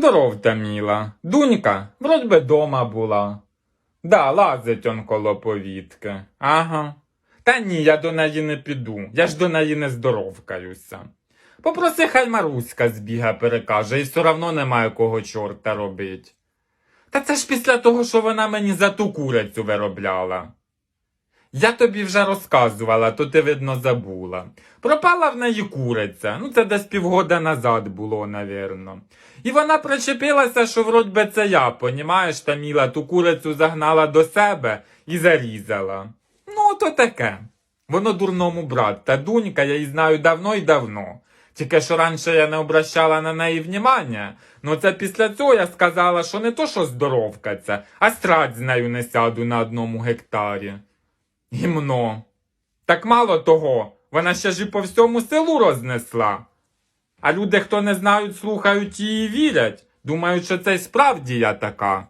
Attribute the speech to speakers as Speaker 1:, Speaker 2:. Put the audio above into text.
Speaker 1: Здоров, Таміла. Дунька, би дома була. Да, лазить он коло повітки. Ага. Та ні, я до неї не піду. Я ж до неї не здоровкаюся. Попроси, хай Маруська збіга перекаже, і все равно немає кого чорта робить. Та це ж після того, що вона мені за ту курицю виробляла. Я тобі вже розказувала, то ти, видно, забула. Пропала в неї куриця, ну це десь півгода назад було, навірно. І вона причепилася, що вроді би це я, понімаєш, Таміла, ту курицю загнала до себе і зарізала. Ну, то таке. Воно дурному брат, та дунька, я її знаю давно і давно. Тільки що раніше я не обращала на неї внимання. Ну це після цього я сказала, що не то, що здоровка це, а страць з нею не сяду на одному гектарі. Гімно. Так мало того, вона ще ж і по всьому селу рознесла. А люди, хто не знають, слухають її і вірять, думають, що це й справді я така.